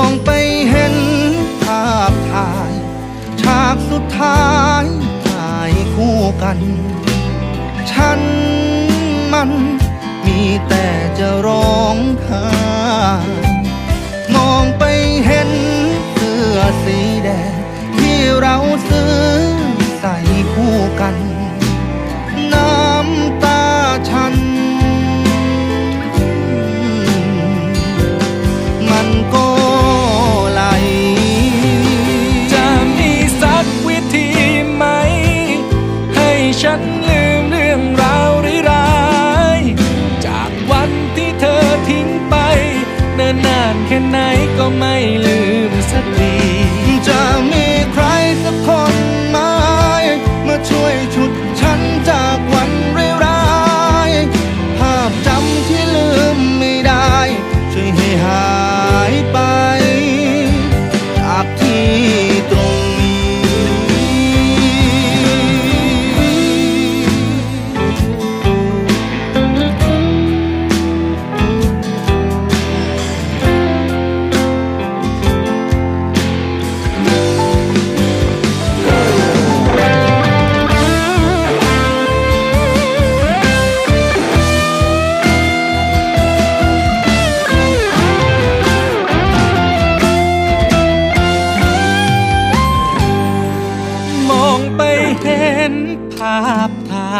ง ท้ายถ่ายคู่กัน ฉันมันมีแต่จะร้องไห้มองไปเห็นเสื้อสีแดงที่เราซื้อใส่คู่กัน ฉันลืมเรื่องราวร้ายๆจากวันที่เธอทิ้งไปนานนานแค่ไหนก็ไม่ลืมสักที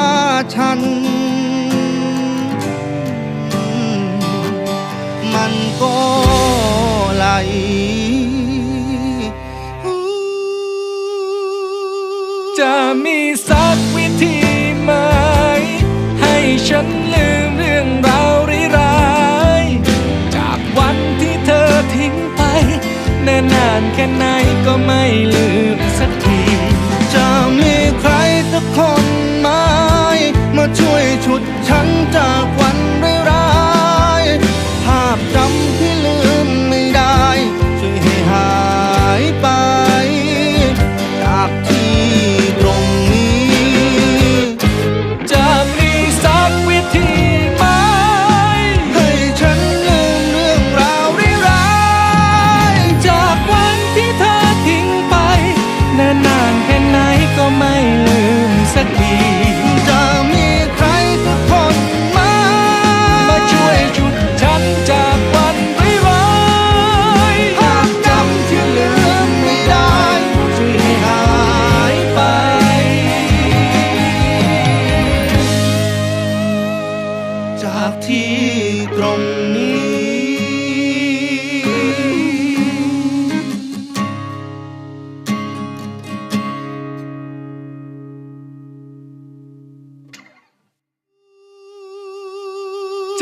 า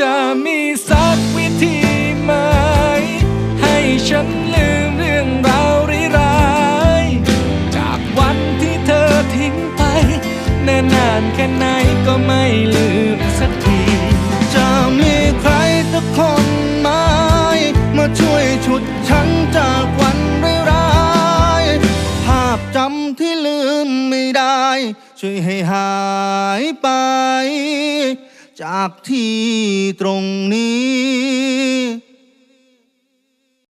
จะมีสักวิธีไหม ให้ฉันลืมเรื่องราวร้ายๆจากวันที่เธอทิ้งไปนิ่นนานแค่ไหนก็ไม่ลืมสักที จะมีใครสักคนไหมมาช่วยฉุดฉันจากวันร้ายๆภาพจำที่ลืมไม่ได้ ช่วยให้หายไป จากที่ตรงนี้